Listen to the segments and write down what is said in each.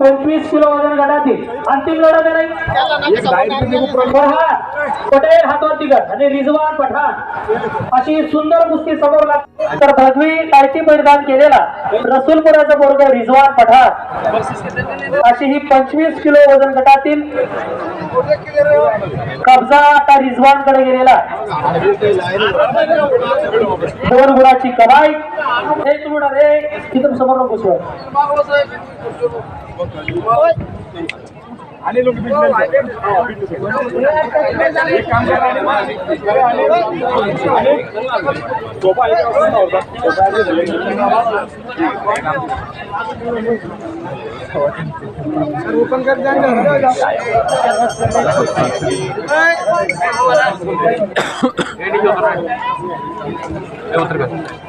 पंचवीस किलो वजन गटातील अंतिम लढत आहे. पटेल हातवरती गट आणि रिझवान पठाण. अशी सुंदर कुस्ती समोर लागते. तर भगवी टायटी परिधान केलेला रसूलपुराचा बरोबर रिझवान पठार. अशी ही पंचवीस किलो वजन गटातील कब्जा आता रिझवानकडे गेलेला. दोन गुणाची कमाई. हे तुम्ही रे. तिथून समोर नको आणि लोक business आहे. एक काम करा आणि सोफा एक वाजता नव्हता. सोफा आधी झाले. ओपन कर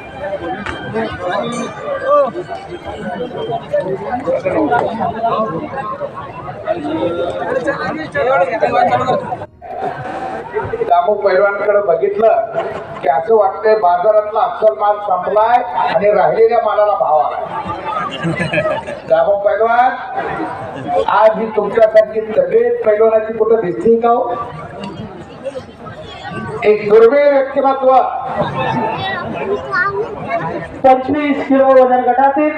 दामू पैलवानकडे बघितलं की असं वाटतंय बाजारातला अफसल माल संपलाय आणि राहिलेल्या मालाला भाव आलाय दामू पैलवान आज ही तुमच्यासारखी तब्येत पैलवानाची कुठं दिसते का हो? एक दुर्मिळ व्यक्तिमत्व पंचवीस किलो वजन गटातील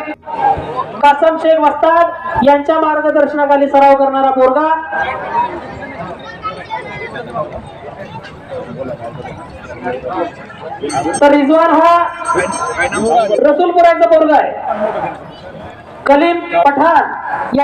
कासम शेख वस्ताद यांच्या मार्गदर्शनाखाली सराव करणारा पोरगा. तर रिजवान हा रसूलपुराचा पोरगा आहे. कलीम पठाण या